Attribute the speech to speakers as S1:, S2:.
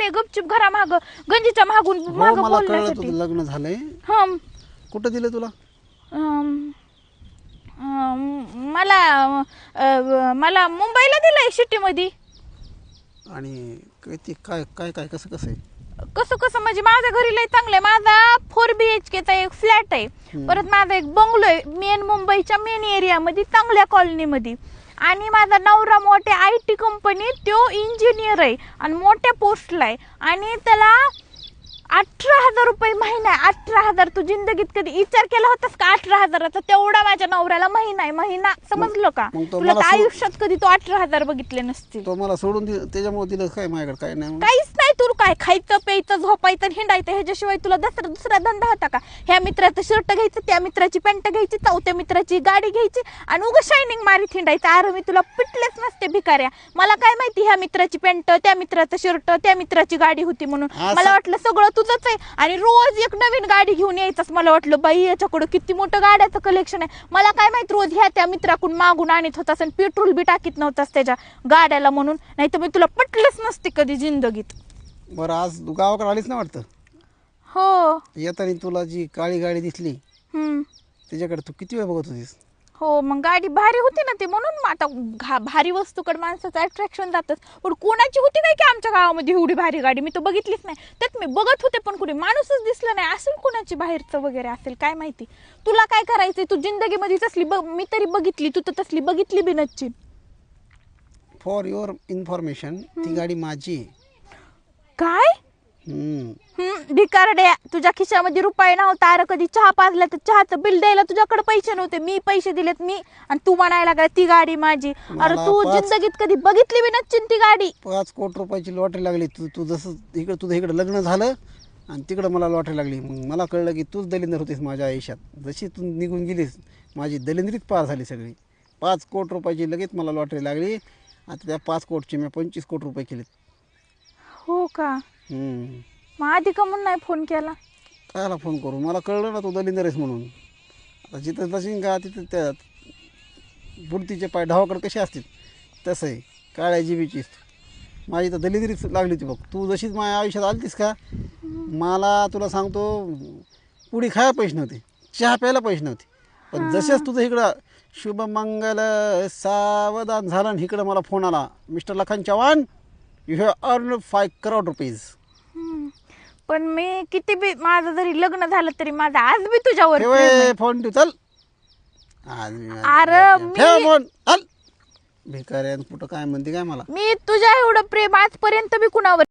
S1: आले गपचिप घरा माग गंजीच्या मागून
S2: हो
S1: माग
S2: मला कळलं
S1: बोलण्यासाठी.
S2: तुझं लग्न झालंय.
S1: हं,
S2: कुठं दिलं तुला?
S1: अं, अं, मला अं, मला मुंबईला दिलंय सिटीमध्ये
S2: आणि काय ते काय काय काय कसं कसं आहे?
S1: कसं कसं म्हणजे माझ्या घरी लय चांगलं आहे. माझा फोर बी एच केचा एक फ्लॅट आहे. परत माझा एक बंगलो आहे मेन मुंबईच्या मेन एरियामध्ये चांगल्या कॉलनीमध्ये आणि माझा नवरा मोठ्या आय टी कंपनीत तो इंजिनियर आहे आणि मोठ्या पोस्टला आहे. आणि त्याला अठरा हजार रुपये महिना आहे. अठरा हजार तू जिंदगीत कधी विचार केला होतास का अठरा हजाराचा? तेवढा माझ्या नवऱ्याला महिना आहे. महिना समजलं का?
S2: मग तो
S1: तुला
S2: मला
S1: तर
S2: सो-
S1: आयुष्यात कधी तू अठरा हजार बघितले नसतील.
S2: तो मला सोडून दि त्याच्यामुळे दिलं काय माझ्याकडे काय नाही म्हणून.
S1: काहीच तू काय खायचं प्यायचं झोपायचं आणि हिंडायचं? ह्याच्याशिवाय तुला दुसरा दुसरा धंदा होता का? ह्या मित्राचं शर्ट घ्यायचं त्या मित्राची पॅन्ट घ्यायची चौथ्या मित्राची गाडी घ्यायची आणि उगा शायनिंग मारीत हिंडायचं. अरे मी तुला पिटलेच नसते भिकाऱ्या. मला काय माहिती ह्या मित्राची पॅन्ट त्या मित्राचं शर्ट त्या मित्राची गाडी होती म्हणून.
S2: असं-
S1: मला वाटलं सगळं तुझंच आहे. आणि रोज एक नवीन गाडी घेऊन यायचंच मला वाटलं. बाई याच्याकडं किती मोठं गाड्याचं कलेक्शन आहे. मला काय माहीत रोज ह्या त्या मित्राकडून मागून आणत होतास आणि पेट्रोल बी टाकीत नव्हतास त्याच्या गाड्याला म्हणून. नाही तर मी तुला पटलंच नसते कधी जिंदगीत.
S2: बरं आज तू गावाकडे आलीच ना वाटतं?
S1: हो.
S2: येताना तुला जी काळी गाडी दिसली
S1: हम्म.
S2: त्याच्याकडे तू किती वेळ बघत होतीस?
S1: हो मग गाडी भारी होती ना ती म्हणून मग आता घा भारी वस्तूकडे माणसाचं अट्रॅक्शन जातच. पण कोणाची होती काय की आमच्या गावामध्ये एवढी भारी गाडी? मी तर बघितलीच नाही. त्यात मी बघत होते पण कुणी माणूसच दिसला नाही. असेल कोणाची बाहेरचं वगैरे असेल काय माहिती? तुला काय करायचंय? तू जिंदगीमध्ये तसली बघ मी तरी बघितली तू तर तसली बघितली बी नसची
S2: फॉर युअर इन्फॉर्मेशन ती गाडी माझी आहे.
S1: काय?
S2: हम्म.
S1: हम्म भिकारड्या तुझ्या खिशामध्ये रुपये नव्हता अरे कधी चहा पाजला तर चहाचं बिल द्यायला तुझ्याकडे पैसे नव्हते मी पैसे दिलेत मी. आणि तू म्हणायला लागला ती गाडी माझी. अरे
S2: मला
S1: तू
S2: पाच-
S1: जिंदगीत कधी बघितली बी नसची ती गाडी.
S2: पाच कोटी रुपयाची लॉटरी लागली. तू तू जसं इकडं तुझं इकडं लग्न झालं आणि तिकडं मला लॉटरी लागली. मग मला कळलं की तूच दलिंदर होतीस माझ्या आयुष्यात. जशी तू निघून गेलीस माझी दलिंद्रीच पार झाली सगळी. पाच कोटी रुपयाची लगेच मला लॉटरी लागली. आता त्या पाच कोटचे मी पंचवीस कोटी रुपये केलेत.
S1: का?
S2: हम्म.
S1: मग आधी का म्हणून नाही फोन केला?
S2: कायला फोन करू? मला कळलं ना तू दलिंदर आहेस म्हणून. आता जिथं तशी का तिथं त्या बुडतीचे पाय ढावाकडे कसे असतील? तसं आहे काळ्या जिबीची माझी तर दलिंद्रीच लागली होती बघ. तू जशीच माझ्या आयुष्यात आलतीस का? मला तुला सांगतो पुडी खायला पैसे नव्हते. चहा प्यायला पैसे नव्हते. पण जसेच तुझं इकडं शुभमंगल सावधान झालं आणि इकडं मला फोन आला. Mister Lakhan Chavan you have earn five crore rupees
S1: hmm. पण मी किती बी माझं जरी लग्न झालं तरी माझं आज बी तुझ्यावर प्रेम आहे.
S2: फोन ठेव चल आज मी-
S1: अरे मी-
S2: ठेव फोन चल भिकाऱ्यान कुठं काय म्हणते काय मला
S1: मी तुझ्या एवढं प्रेम आजपर्यंत बी कुणावर